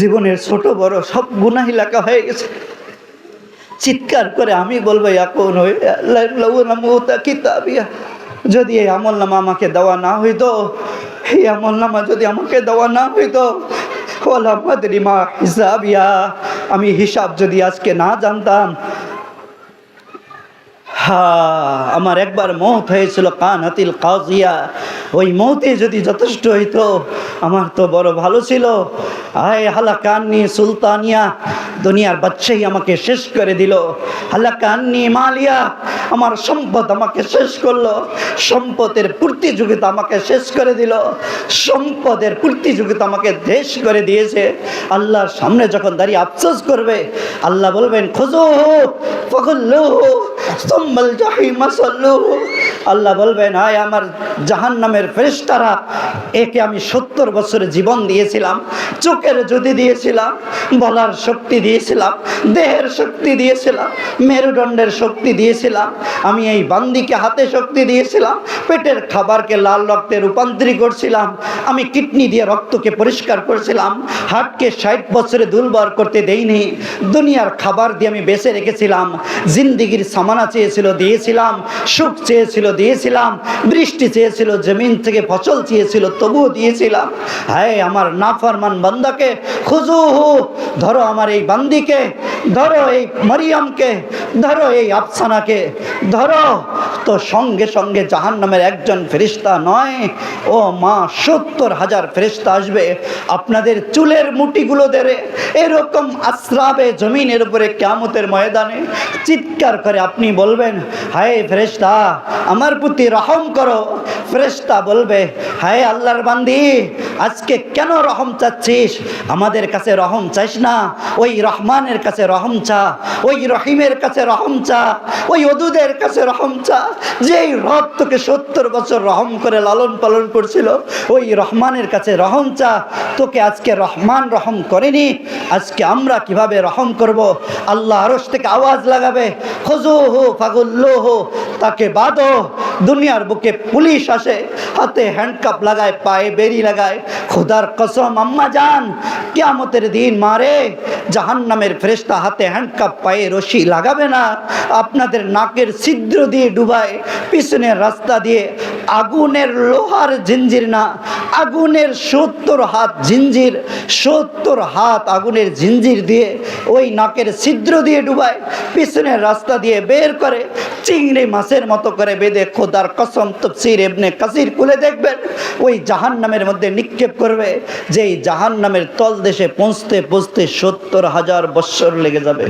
জীবনের ছোট বড় সব গুনা এলাকা হয়ে গেছে। চিৎকার করে আমি বলব এখন যদি এই আমল নামা আমাকে দেওয়া না হইতো, এই আমল নামা যদি আমাকে দেওয়া না হইতো আমি হিসাব যদি আজকে না জানতাম হা, আমার একবার মৌত হয়েছিল কান হাতিল কাজিয়া। ওই মৌতে যদি যথেষ্ট হইতো, আমার তো বড় ভালো ছিল। আয় হালাকান্নি সুলতানিয়া, দুনিয়ার বাচ্চাই আমাকে শেষ করে দিল। হালাকান্নি মালিয়া, আমার সম্পদ আমাকে শেষ করল। সম্পদের প্রতিযোগিতা আমাকে শেষ করে দিল। সম্পদের প্রতিযোগিতা আমাকে দেশ করে দিয়েছে। আল্লাহর সামনে যখন দাঁড়িয়ে আফসোস করবে, আল্লাহ বলবেন, খোঁজো, ফখল্লু আল্লাহ বলবেন হায় আমার জাহান নামের ফেরেশতারা, একে আমি সত্তর বছরের জীবন দিয়েছিলাম, চোখের যদি দিয়েছিলাম বলার শক্তি দিয়েছিলাম, দেহের শক্তি দিয়েছিলাম, মেরুদণ্ডের শক্তি দিয়েছিলাম, আমি এই বান্দিকে হাতে শক্তি দিয়েছিলাম, পেটের খাবারকে লাল রক্তে রূপান্তরিত করছিলাম, আমি কিডনি দিয়ে রক্তকে পরিষ্কার করছিলাম হার্টকে ষাট বছরে দুর্বল করতে দেইনি, দুনিয়ার খাবার দিয়ে আমি বেঁচে রেখেছিলাম, জিন্দিগির সামানা চেয়েছিল, দিয়েছিলাম, সুখ চেয়েছিল, দিয়েছিলাম, বৃষ্টি চেয়েছিল, জমিন থেকে ফসল চেয়েছিল, তবুও দিয়েছিলাম। হায়, আমার নাফরমান বান্দাকে খুজু হু ধরো আমার এই বান্দিকে, ধরো এই মারিয়ামকে, ধরো এই আফসানাকে, ধরো তো সঙ্গে সঙ্গে জাহান নামের একজন ফেরিস্তা নয়। ও মা, সত্তর হাজার ফেরিস্তা আসবে আপনাদের চুলের মুটিগুলো দেবে এরকম আশ্রাবে জমিনের উপরে কেমতের ময়দানে চিৎকার করে আপনি বলবেন, হায় ফেরিস্তা আমার প্রতি রহম করো। ফেরেস্তা বলবে, হায় আল্লাহর বান্দি, আজকে কেন রহম চাচ্ছিস? আমাদের কাছে রহম চাইস না, ওই রহমানের কাছে রহম চা, ওই রহিমের কাছে রহম চা, ওই অদুদের কাছে রহম চা, যেই রব তোকে সত্তর বছর রহম করে লালন পালন করছিল, ওই রহমানের কাছে রহম চা, তোকে আজকে রহমান রহম করেনি, আজকে আমরা কীভাবে রহম করব? আল্লাহ আরস থেকে আওয়াজ লাগাবে, খোঁজো হো, ফাগুল্লো হো, তাকে বাঁধো দুনিয়ার বুকে পুলিশ আসে, হাতে হ্যান্ডকাপ লাগায়, পায়ে বেরি লাগায়। খোদার কসম, আম্মা যান কেয়ামতের দিন মারে, জাহান্নামের ফেরেস্তা হাতে হ্যান্ডকাপ পায়ে রশি লাগাবে না। আপনাদের নাকের ছিদ্র দিয়ে ডুবায়, পিছনের রাস্তা দিয়ে আগুনের লোহার জিঞ্জির না, আগুনের সত্তর হাত জিঞ্জির, সত্তর হাত আগুনের জিঞ্জির দিয়ে ওই নাকের ছিদ্র দিয়ে ডুবায়, পিছনের রাস্তা দিয়ে বের করে, চিংড়ি মাছের মতো করে বেঁধে খোদার কসম তফসির এমনি কাসির খুলে দেখবেন, ওই জাহান নামের মধ্যে নিক্ষেপ করবে, যেই জাহান নামের তল দেশে পৌঁছতে পৌঁছতে সত্তর হাজার বৎসর লেগে যাবে।